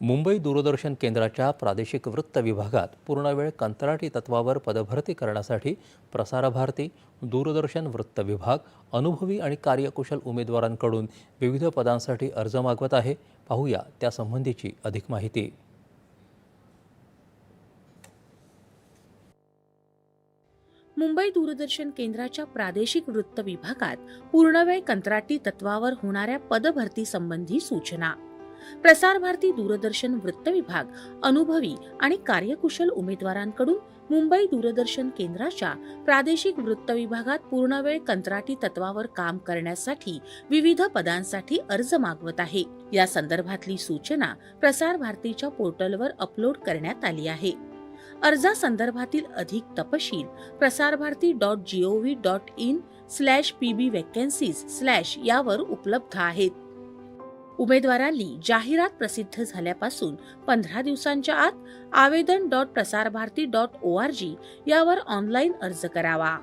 मुंबई दूरदर्शन केंद्राच्या प्रादेशिक वृत्त विभागात पूर्णवेळ कंत्राटी तत्वावर पदभरती करण्यासाठी प्रसारभारती दूरदर्शन वृत्त विभाग अनुभवी आणि कार्यकुशल उमेदवारांकडून विविध पदांसाठी अर्ज मागवत आहे. पाहूया त्यासंबंधीची अधिक माहिती. मुंबई दूरदर्शन केंद्राच्या प्रादेशिक वृत्त विभागात पूर्णवेळ कंत्राटी तत्वावर होणाऱ्या पदभरती संबंधी सूचना. प्रसार भारती दूरदर्शन वृत्त विभाग अनुभवी आणि कार्यकुशल उमेदवारांकडून मुंबई दूरदर्शन केंद्राच्या प्रादेशिक वृत्त विभागात पूर्णवेळ कंत्राटी तत्वावर काम करण्यासाठी विविध पदांसाठी अर्ज मागवत आहे. या संदर्भातली सूचना प्रसार भारतीच्या पोर्टलवर अपलोड करण्यात आली आहे. अर्जासंदर्भातील अधिक तपशील Prasarbharati dot G O V dot in slash PB vacancies slash यावर उपलब्ध आहेत. उमेदवारांनी जाहिरात प्रसिद्ध झाल्यापासून पंधरा दिवसांच्या आत Avedan dot Prasarbharati dot O R G यावर ऑनलाईन अर्ज करावा.